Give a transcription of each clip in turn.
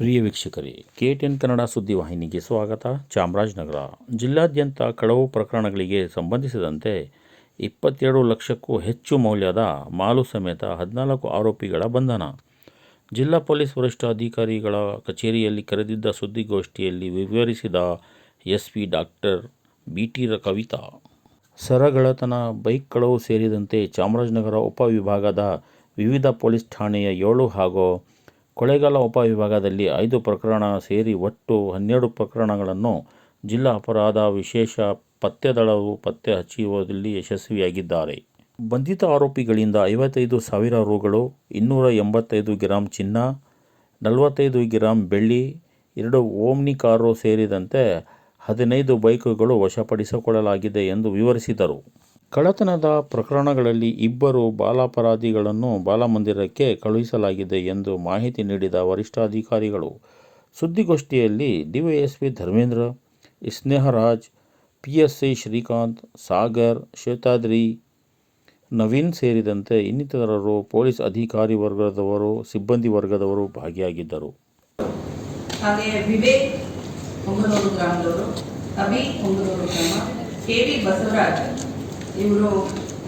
ಪ್ರಿಯ ವೀಕ್ಷಕರೇ, K ten Kannada ಸುದ್ದಿವಾಹಿನಿಗೆ ಸ್ವಾಗತ. ಚಾಮರಾಜನಗರ ಜಿಲ್ಲಾದ್ಯಂತ ಕಳವು ಪ್ರಕರಣಗಳಿಗೆ ಸಂಬಂಧಿಸಿದಂತೆ ಇಪ್ಪತ್ತೆರಡು ಲಕ್ಷಕ್ಕೂ ಹೆಚ್ಚು ಮೌಲ್ಯದ ಮಾಲು ಸಮೇತ ಹದಿನಾಲ್ಕು ಆರೋಪಿಗಳ ಬಂಧನ. ಜಿಲ್ಲಾ ಪೊಲೀಸ್ ವರಿಷ್ಠಾಧಿಕಾರಿಗಳ ಕಚೇರಿಯಲ್ಲಿ ಕರೆದಿದ್ದ ಸುದ್ದಿಗೋಷ್ಠಿಯಲ್ಲಿ ವಿವರಿಸಿದ S P doctor B T Kavitha ಸರಗಳತನ bike ಕಳವು ಸೇರಿದಂತೆ ಚಾಮರಾಜನಗರ ಉಪವಿಭಾಗದ ವಿವಿಧ ಪೊಲೀಸ್ ಠಾಣೆಯ ಏಳು ಹಾಗೂ ಕೊಳ್ಳೇಗಾಲ ಉಪವಿಭಾಗದಲ್ಲಿ ಐದು ಪ್ರಕರಣ ಸೇರಿ ಒಟ್ಟು ಹನ್ನೆರಡು ಪ್ರಕರಣಗಳನ್ನು ಜಿಲ್ಲಾ ಅಪರಾಧ ವಿಶೇಷ ಪತ್ತೆ ದಳವು ಪತ್ತೆ ಹಚ್ಚುವಲ್ಲಿ ಯಶಸ್ವಿಯಾಗಿದ್ದಾರೆ. ಬಂಧಿತ ಆರೋಪಿಗಳಿಂದ ಐವತ್ತೈದು ಸಾವಿರ ರುಗಳು, ಇನ್ನೂರ ಎಂಬತ್ತೈದು ಗ್ರಾಂ ಚಿನ್ನ, ನಲವತ್ತೈದು ಗ್ರಾಂ ಬೆಳ್ಳಿ, ಎರಡು ಓಮ್ನಿ ಕಾರು ಸೇರಿದಂತೆ ಹದಿನೈದು ಬೈಕುಗಳು ವಶಪಡಿಸಿಕೊಳ್ಳಲಾಗಿದೆ ಎಂದು ವಿವರಿಸಿದರು. ಕಳ್ಳತನದ ಪ್ರಕರಣಗಳಲ್ಲಿ ಇಬ್ಬರು ಬಾಲಾಪರಾಧಿಗಳನ್ನು ಬಾಲಮಂದಿರಕ್ಕೆ ಕಳುಹಿಸಲಾಗಿದೆ ಎಂದು ಮಾಹಿತಿ ನೀಡಿದ ವರಿಷ್ಠಾಧಿಕಾರಿಗಳು. ಸುದ್ದಿಗೋಷ್ಠಿಯಲ್ಲಿ ಡಿವೈಎಸ್ಪಿ ಧರ್ಮೇಂದ್ರ, ಸ್ನೇಹರಾಜ್ ಪಿಎಸ್ಐ ಶ್ರೀಕಾಂತ್, ಸಾಗರ್, ಶ್ವೇತಾದ್ರಿ, ನವೀನ್ ಸೇರಿದಂತೆ ಇನ್ನಿತರರು ಪೊಲೀಸ್ ಅಧಿಕಾರಿ ವರ್ಗದವರು, ಸಿಬ್ಬಂದಿ ವರ್ಗದವರು ಭಾಗಿಯಾಗಿದ್ದರು. ಹಾಗೆ ವಿವೇಕ್ ಗ್ರಾಮದವರು ಕೆ ಬಸವರಾಜ್ ಇವರು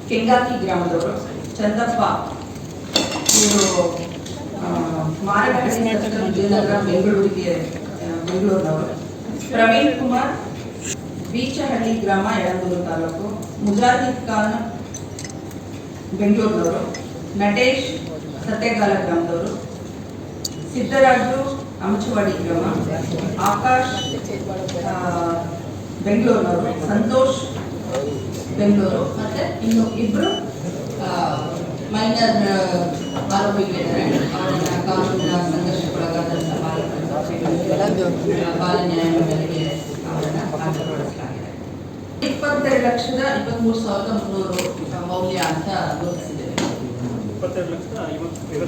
ಕೆಂಗಾಕಿ ಗ್ರಾಮದವರು, ಚಂದಪ್ಪ, ಇವರು ಸರ್ಕಲ್ ವಿಜಯನಗರ, ಬೆಂಗಳೂರಿಗೆ ಬೆಂಗಳೂರಿನವರು. ಪ್ರವೀಣ್ ಕುಮಾರ್, ಬೀಚಹಳ್ಳಿ ಗ್ರಾಮ ಯಳಂದೂರು ತಾಲೂಕು, ಮುಜಾಹಿದ್ ಖಾನ್, ಬೆಂಗಳೂರಿನವರು. ನಟೇಶ್, ಸತ್ಯಗಾಲ ಗ್ರಾಮದವರು. ಸಿದ್ದರಾಜು ಅಮಚವಾಡಿ ಗ್ರಾಮ. ಆಕಾಶ್ ಬೆಂಗಳೂರು ಬೆಂಗಳೂರಿನವರು. ಸಂತೋಷ್ ಬೆಂಗಳೂರು. ಮತ್ತೆ ಇನ್ನು ಇಬ್ರು ಮೈನರ್ ಆರೋಪಿಗಳಿದ್ದಾರೆ ಅವರನ್ನ ಕಾನೂನಿನ ಸಂಘರ್ಷಕ್ಕೊಳಗಾದಂಥ ಬಾಲಕರನ್ನು ಬಾಲ ನ್ಯಾಯಾಲಯಗಳಿಗೆ ಅವರನ್ನ ಹಾಜರುಪಡಿಸಲಾಗಿದೆ ಇಪ್ಪತ್ತೆರಡು ಲಕ್ಷದ ಇಪ್ಪತ್ಮೂರು ಸಾವಿರದ ಮುನ್ನೂರು ಮೌಲ್ಯ ಅಂತ ಗುರುತಿಸಿದ್ದೇವೆ.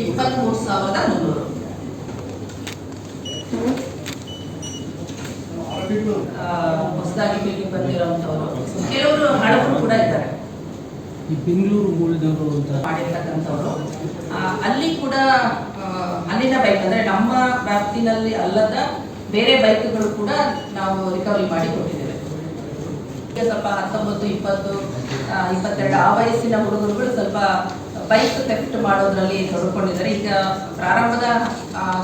ಇಪ್ಪತ್ಮೂರು ಸಾವಿರದ ಮುನ್ನೂರು. ಆ, ಹೊಸದಾಗಿ ಭೇಟಿ ಈ ಬೆಂಗಳೂರು ಮೂಲದವರು ಅಂತ. ಮಾಡಿರ್ತಕ್ಕಂಥವ್ರು. ಅಲ್ಲಿ ಕೂಡ ಅಲ್ಲಿನ ಬೈಕ್ ಅಂದ್ರೆ ನಮ್ಮ ವ್ಯಾಪ್ತಿನಲ್ಲಿ ಅಲ್ಲದ ಬೇರೆ ಬೈಕ್ಗಳು ಕೂಡ ನಾವು ರಿಕವರಿ ಮಾಡಿ ಕೊಟ್ಟಿದ್ದೇವೆ ಸ್ವಲ್ಪ ಹತ್ತೊಂಬತ್ತು, ಇಪ್ಪತ್ತು ಇಪ್ಪತ್ತೆರಡು ಆ ವಯಸ್ಸಿನ ಹುಡುಗರುಗಳು ಸ್ವಲ್ಪ ಬೈಕ್ ಥೆಫ್ಟ್ ಮಾಡೋದ್ರಲ್ಲಿ ತೊಡ್ಕೊಂಡಿದ್ದಾರೆ. ಈಗ ಪ್ರಾರಂಭದ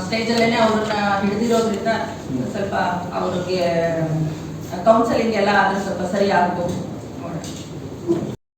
ಸ್ಟೇಜಲ್ಲೇ ಅವ್ರನ್ನ ಹಿಡಿದಿರೋದ್ರಿಂದ ಸ್ವಲ್ಪ ಅವ್ರಿಗೆ ಕೌನ್ಸಲಿಂಗ್ ಎಲ್ಲ ಆದ್ರೆ ಸ್ವಲ್ಪ ಸರಿ ಆಗ್ಬೋದು